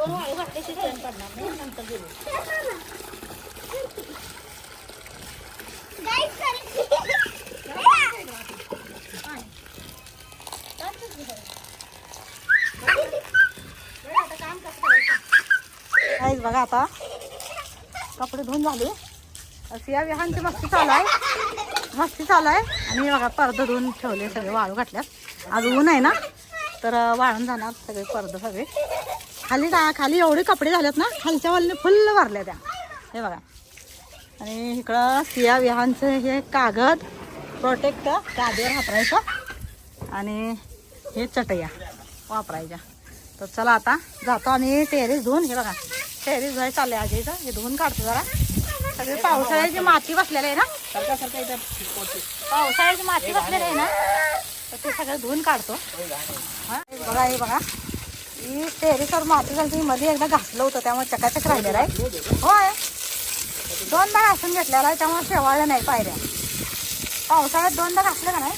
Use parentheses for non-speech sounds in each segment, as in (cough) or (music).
दोन वाळू घातले पडणार नाही नंतर काहीच बघा आता. कपडे धुवून झाले. असं या विहांची मस्ती चालू आहे. मस्ती चालू आहे. आणि बघा पडदं धुवून ठेवले सगळे वाळू घातल्यात. आज ऊन आहे ना? तर वाळून जाणार सगळे पडदं सगळे. खाली जा खाली एवढे कपडे झालेत ना खालच्या वालीने फुल्ल भरल्या त्या. हे बघा. आणि इकडं सिया विहानचं हे कागद प्रोटेक्ट गादीवर वापरायचं. आणि हे चटया वापरायच्या. तर चला आता जातो आम्ही टेरेस धुवून. हे बघा. टेरेस धुवाय चालले आज इथं. हे धुवून काढतो जरा. सगळी पावसाळ्याची माती बसलेली आहे ना? पावसाळ्याची माती बसलेली आहे ना? तर ते सगळं धुवून काढतो. हे बघा हे बघा. ही टेरेसवर माती झाली मध्ये एकदा घासलं होतं त्यामुळे चकाचक राहिलेलं आहे. होय. दोनदा घासून घेतलेला आहे त्यामुळे शेवाळलं नाही पायऱ्या. पावसाळ्यात दोनदा घासलं का नाही?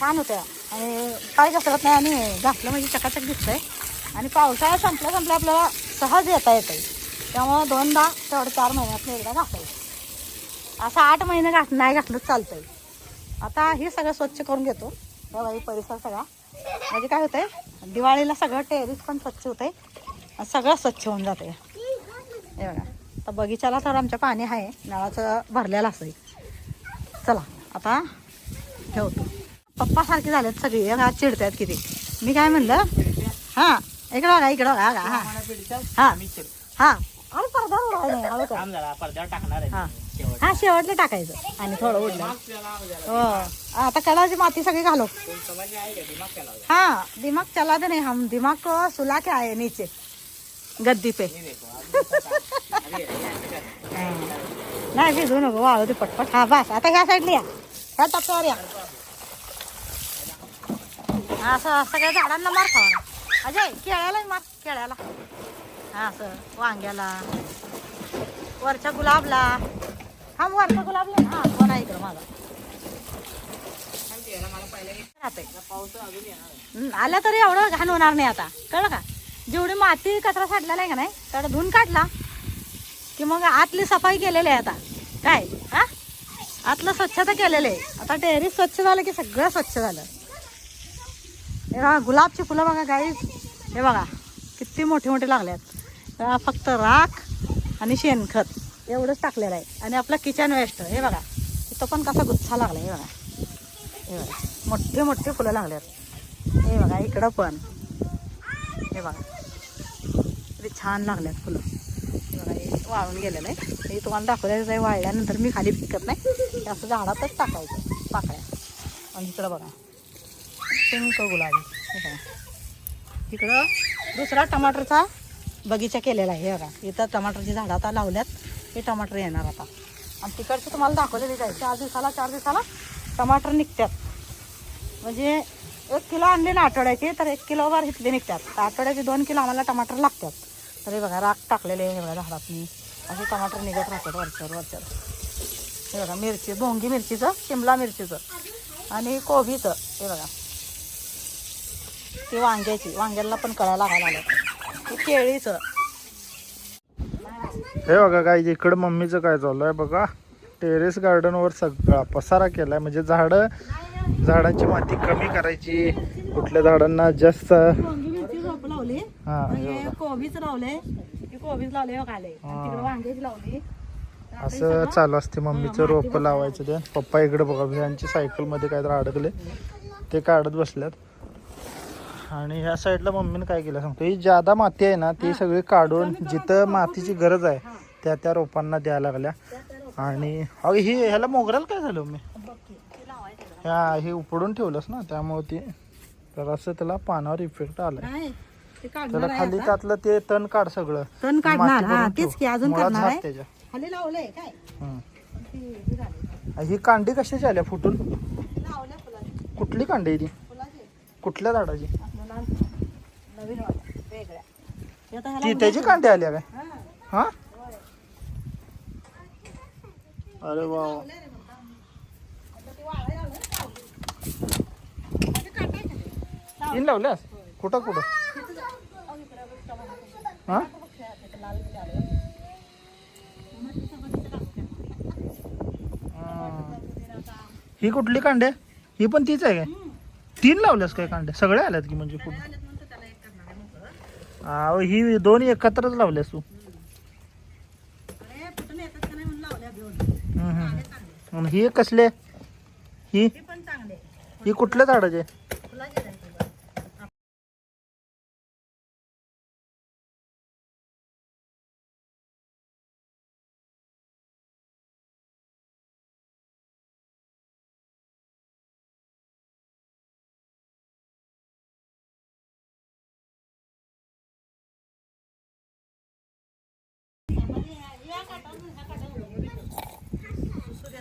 छान होत्या. आणि काय घसरत नाही आणि घासलं म्हणजे चकाचक दिसतंय. आणि पावसाळा संपल्या संपल्या आपल्याला सहज येता येतंय. त्यामुळं दोनदा तेवढं चार महिन्यात एकदा घासायचं असं आठ महिने घास नाही घातलं चालतंय. आता हे सगळं स्वच्छ करून घेतो. बघा परिसर सगळा. म्हणजे काय होतंय? दिवाळीला सगळं टेरिस पण स्वच्छ होतंय. आणि सगळं स्वच्छ होऊन हे बघा. आता बगीचाला तर आमच्या पाणी आहे. नळाचं भरलेलं असं चला आता ठेवतो. पप्पा सारखे झालेत सगळे. बघा चिडतात किती. मी काय म्हणलं? हां इकडं बघा इकडं बघा हा. हा. हा हा. अरे पडदा पडद्यावर टाकणार हा. हा शेवटलं टाकायचं. आणि थोडं उडलं. हो. आता कडाची माती सगळी घालो. हा दिमाग चला दे नाही हम. दिमाग को सुला के आहे नीचे. गद्दी पे. नाही भिजू नको वाळू ते पटपट. हा बस. आता ह्या साईडला या. ह्या टप्प्यावर या. असं सगळ्या झाडांना मार खावा. अजय केळ्याला मार केळ्याला. हा असं वांग्याला. वरच्या गुलाबला. हा वरच्या गुलाबला हा आहे इकडं माझा आला आलं तरी एवढं घाण होणार नाही आता. कळलं का? जेवढी माती कचरा साठलेला आहे का नाही तेवढं धुवून काढला की मग आतली सफाई केलेली आहे आता. काय? हा? आतलं स्वच्छता केलेलं आहे. आता डेअरी स्वच्छ झालं की सगळं स्वच्छ झालं. हे बघा गुलाबची फुलं बघा गाई हे बघा किती मोठे मोठे लागल्यात बघा, फक्त राख आणि शेणखत. एवढंच टाकलेलं आहे. आणि आपलं किचन वेस्ट हे बघा. इथं पण कसा गुच्छा लागला हे बघा. हे बघा. मोठे मोठे फुलं लागल्यात हे बघा इकडं पण. हे बघा. किती छान लागल्यात फुलं. हे बघा हे वाळून गेलेलं आहे. हे तुम्हाला दाखवलेलं आहे वाळल्यानंतर मी खाली पिकत नाही. असं झाडातच टाकायचं पाकळ्या. आणि इकडं बघा. पिंक गुलाबी. हे बघा. इकडं दुसरा टमाटरचा बगीचा केलेला आहे हे बघा. इथं टमाटरची झाडं आता लावल्यात. हे टमाटर येणार आता. आणि तिकडचं तुम्हाला दाखवलेली आहे चार दिवसाला चार दिवसाला टमाटर निघतात. म्हणजे एक किलो आणले ना आठवड्याचे तर एक किलोवर इथले निघतात. तर आठवड्याचे दोन किलो आम्हाला टमाटर लागतात. तर हे बघा राख टाकलेले हे बघा झाडात मी असे टमाटर निघत राहतात वरच्यावर वरच्यावर. हे बघा मिरची भोंगी मिरचीचं शिमला मिरचीचं आणि कोबीचं. हे बघा. ती वांग्याची वांग्याला पण कळायला लागायला लागलं. केळीचं. हे बघा काय इकडं मम्मीचं काय चालू आहे बघा. टेरेस गार्डनवर सगळा पसारा केलाय. म्हणजे झाडं झाडांची माती कमी करायची. कुठल्या झाडांना जास्त कोबीच लावले. कोबीच लावले. तर असं चालू असते मम्मीचं रोप लावायचं ते. पप्पा इकडे बघा भियांची सायकलमध्ये काहीतरी अडकले. ते काढत बसल्यात. आणि ह्या साईडला मम्मीने काय केलं सांगतो? ही जादा माती आहे ना ती सगळी काढून जिथं मातीची गरज आहे त्या त्या रोपांना द्यायला लागल्या. आणि अहो ही ह्याला मोगऱ्याला काय झालं मी? ह्या हे उपडून ठेवलंस ना त्यामुळे ते तर असं त्याला पानावर इफेक्ट ते त्याला काढणार खाली. त्यातलं ते तण काढ सगळं. तण काढणार हा तेच. की अजून आहे? त्याच्या. खाली लावलंय काय? हं. कांडी कशाची आल्या? फुटून? कुठली कांडी ती? कुठल्या झाडाची? ती त्याची कांडी आल्या काय? हा, हा होय. अरे वा लावलंय रे म्हणता. आता ते वाळायला लावलंय ना लावली. आता ते काटायचं ते. इन लावल्यास कुठं कुठं. हा? ही कुठली कांडे? ही पण तीच आहे काय? तीन लावल्यास काय कांडे? सगळे आल्यात की म्हणजे कुठे? अहो ही दोन एकत्रच लावल्यास तू. आणि ही कसले? ही? ही कुठल्या झाडाचे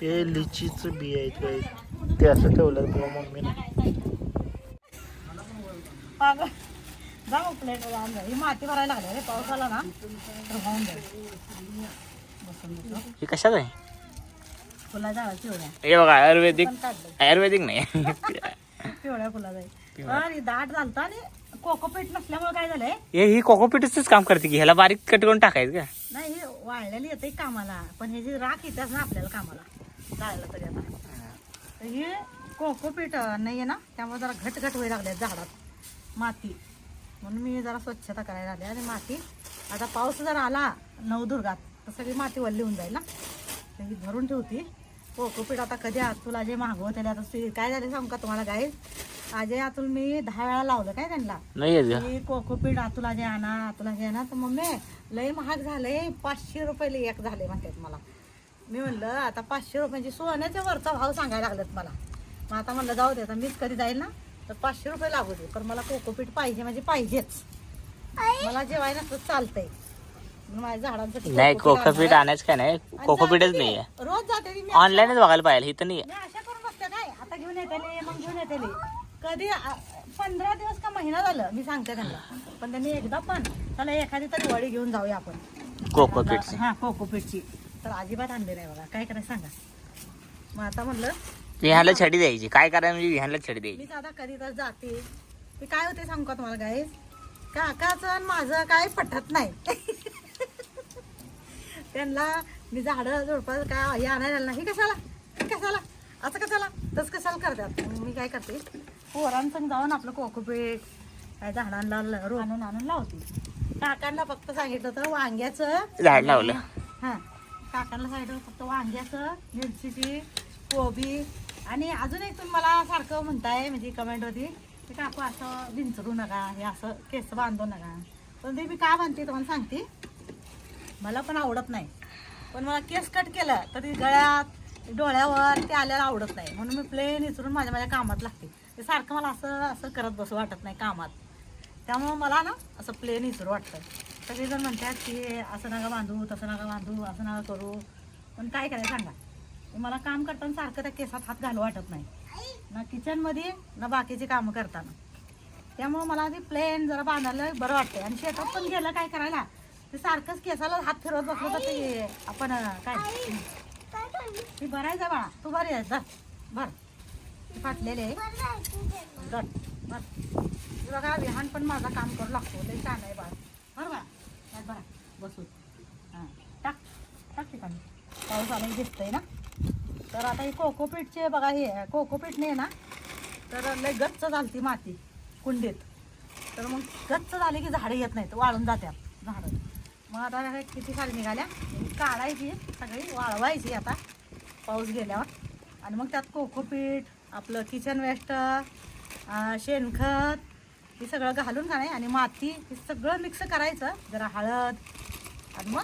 हे लिचीच बी आहेत काय ते असं ठेवलं तुला मम्मीने. अगं, जा मग plate वर जाऊन जा. ही माती भरायला लागली रे पाऊस आला ना. तर वाहून. हे कशात आहे? फुला झाडाची हे बघा आयुर्वेदिक आयुर्वेदिक नाही. (laughs) पिवळ्या आणि दाट झालता आणि कोकोपीट नसल्यामुळे काय झालंय? हे ही कोकोपीटच काम करते की ह्याला बारीक कट करून टाकायचं का? नाही हे वाळलेली येते कामाला. पण हे जी राख येतेच ना आपल्याला कामाला. जायला तरी आता. तर हे कोकोपीट नाही आहे ना? त्यामुळे जरा घट घट व्हायला लागले झाडात. माती. म्हणून मी जरा स्वच्छता करायला लागले आणि माती. आता पाऊस जर आला नवदुर्गात तर सगळी माती वल्ली होऊन जाईल ना? तर ही भरून ठेवती. कोकोपीट आता कधी तुला जे मागवते आता ते काय झाले सांगू का तुम्हाला काय आजे आतून मी दहा वेळा लावलं काय त्यांना? नाही का? कोकोपीट आतुला जे आणा आतुला जे आणा. तर मम्मी लय महाग झाले पाचशे रुपये एक झाले म्हणतात मला. मी म्हणलं आता पाचशे रुपयाची सोन्याच्या वरचा भाव सांगायला लागलेत मला. मग आता म्हणलं जाऊ दे आता मीच कधी जाईल ना तर पाचशे रुपये लागू दे पण मला कोकोपीट पाहिजे म्हणजे पाहिजेच. मला जेवायला नसतं चालतंय. म्हणून माझ्या झाडांसाठी नाही आणलंय. आणायच काय नाही? जाते नाही रोज जाते. मी ऑनलाईनच बघायला पाहिजे इथं नाही मी अशा करून बसते काय? आता घेऊन येते मग घेऊन येते कधी आ- पंधरा दिवस का महिना झालं मी सांगते त्यांना. पण त्यांनी एकदा पण चला एखादी तरी वडी घेऊन जाऊया आपण. कोकोपीटची हा कोकोपीटची तर अजिबात आणले नाही बघा. काय करायचं सांगा. मग आता म्हणलं ह्याला छडी द्यायची. काय करायला म्हणजे ह्याला छडी द्यायची. मीच आता कधी तर जाते. ते काय होते सांगू का तुम्हाला काय काकाचं आणि माझं काय पटत नाही. (laughs) त्यांना मी झाडं झुडपं काय हे आणायला नाही. कशाला? हे कशाला? असं कशाला? तसं कशाला करतात? मग मी काय करते पोरांचं जाऊन आपलं कोकोपीट काय झाडांना आणून आणून लावते. काकांना फक्त सांगितलं होतं वांग्याचं झाड लावलं. काकांना सांगितलं फक्त वांग्याचं मिरचीची कोबी. आणि अजून एक तुम्ही मला सारखं म्हणताय म्हणजे कमेंटवरती की काकू असं विंचरू नका हे असं केस बांधू नका. पण ते मी का बांधते तुम्हाला सांगते. मला पण आवडत नाही. पण मला केस कट केलं तर ती गळ्यात डोळ्यावर ते आल्याला आवडत नाही. म्हणून मी प्लेन विसरून माझ्या माझ्या कामात लागते. ते सारखं मला असं असं करत बसू वाटत नाही कामात. त्यामुळं मला ना असं प्लेन विसरू वाटतं. सगळेजण म्हणतात की असं नका बांधू तसं नका बांधू असं नका करू. पण काय करायचं सांगा? मला काम करताना सारखं त्या केसात हात घालू वाटत नाही. ना किचनमध्ये ना बाकीची कामं करताना. त्यामुळं मला ते प्लेन जरा बांधायला बरं वाटतं आणि शेतात पण गेलं काय करायला? ते सारखंच केसाला हात फिरवत बसलं तर ते आपण काय? मी भरायचं बाळा? तू बरी आहे. जा. भर. ते फाटलेले आहे. बर बघा विहान पण माझा काम करू लागतो. लई छान आहे बाळ. बरं त्यात बसून हां टाक टाक ठिकाणी. पाऊस आला की दिसतंय ना? तर आता ही कोकोपीटचे बघा हे कोकोपीटने ना? तर लय गच्च झालती माती कुंडीत. तर मग गच्च झाले की झाडं येत नाहीत वाळून जातात झाडं. मग आता किती खाली निघाल्या? काढायची सगळी वाळवायची आता पाऊस गेल्यावर. आणि मग त्यात कोकोपीट आपलं किचन वेस्ट शेणखत हे सगळं घालून घालाय आणि माती हे सगळं मिक्स करायचं. जरा हळद आणि मग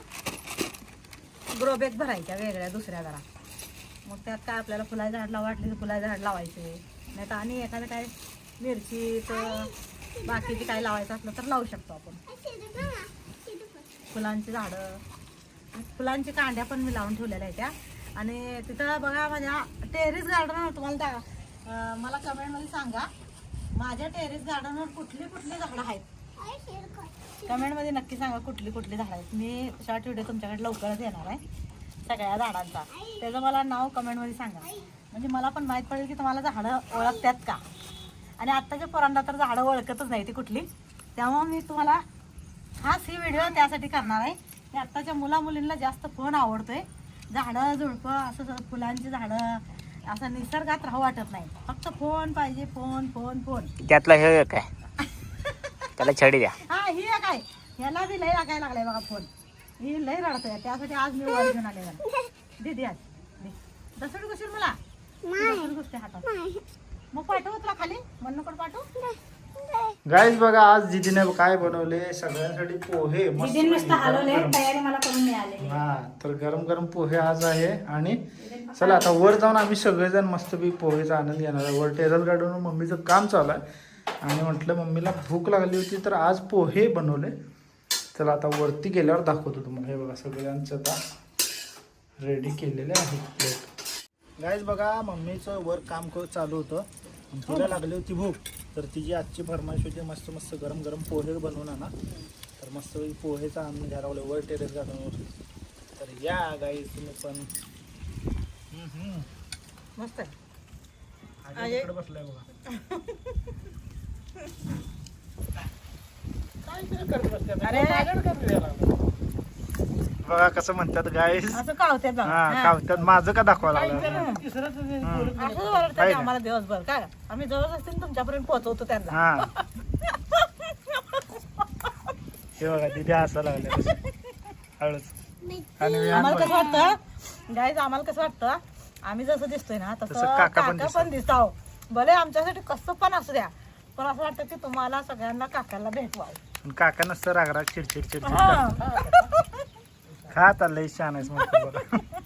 ग्रोबॅग भरायच्या वेगळ्या दुसऱ्या जरा. मग त्यात काय आपल्याला फुला झाड लावा वाटले तर फुला झाड लावायचे. नाही तर आणि एखादं काय मिरचीचं बाकीचे काय लावायचं असलं तर लावू शकतो आपण. फुलांची झाडं. फुलांची कांड्या पण मी लावून ठेवलेल्या आहेत त्या. आणि तिथं बघा माझ्या टेरेस गार्डन तुम्हाला त्या मला कमेंटमध्ये सांगा. माझ्या टेरेस गार्डनवर कुठली कुठली झाडं आहेत? कमेंटमध्ये नक्की सांगा कुठली कुठली झाडं आहेत. मी शॉर्ट व्हिडिओ तुमच्याकडे लवकरच येणार आहे. सगळ्या झाडांचा. त्याचं मला नाव कमेंटमध्ये सांगा. म्हणजे मला पण माहीत पडेल की तुम्हाला झाडं ओळखतात का? आणि आत्ताच्या पोरांना तर झाडं ओळखतच नाही ती कुठली. त्यामुळे मी तुम्हाला खास ही व्हिडिओ त्यासाठी करणार आहे. की आत्ताच्या मुला मुलींना जास्त फोन आवडतोय? झाडं झुडपं असं फुलांची झाडं असं निसर्गात राहू वाटत नाही. फक्त फोन पाहिजे फोन फोन फोन. त्यातला हे एक आहे. त्याला छडी द्या. हा ही एक आहे. ह्याला बी लय लागायला लागलाय बघा फोन. ही लय रडतोय. त्यासाठी आज मी वर घेऊन आले दीदी आज. दे. दसरी मला. दसरी गोष्टी हातात. मग पाठवू तुला खाली. मन्नकड पाठवू. गाईज बघा आज दिदीने काय बनवले? सगळ्यांसाठी पोहे मस्त दीदी नुसतं हलवले तयारी मला करून मिळाली हा तर गरम गरम पोहे आज आहे आणि चला आता वर जाऊन आम्ही सगळेजण मस्तपैकी पोहेचा आनंद घेणार आहे. वर टेरल गार्डन मम्मीचं काम चालू आहे. आणि म्हटलं मम्मीला भूक लागली होती तर आज पोहे बनवले. चला आता वरती गेल्यावर दाखवतो तुम्हाला. हे बघा सगळ्यांचं आता रेडी केलेले आहे प्लेट गाईज बघा मम्मीचं वर काम क- चालू होतं. तिला लागली होती भूक. तर तिची आजची फरमाईश होती मस्त मस्त गरम गरम पोहे बनवून आणा. तर मस्त पोहेचा आनंद घ्यायला लागलो वर टेरेस गार्डनवर तर या गाईज तुम्ही पण मस्त आहे. आजी इकडे बसलाय बघा. काय तरी करत बसते अरे. बघा कसं म्हणतात हा हा. कावत्यात. माझं का दाखवायला लागलं? आम्हाला दिवसभर? काय? आम्ही जबरदस्तीने तुमच्यापर्यंत पोहोचवतो त्यांना. हा. बघा लागले. हळूच. आम्हाला कसं वाटतं? गाईज आम्हाला कसं वाटतं? आम्ही जसं दिसतोय ना तसं तसं काका पण काका पण दिसतो भले आमच्यासाठी कसं पण असू द्या पण असं वाटतं की तुम्हाला सगळ्यांना काकाला भेटवावं. काका नसतं रागराग चिडचिड चिडचिड हा. खात लई छान आहेस म्हणतो बघा (laughs)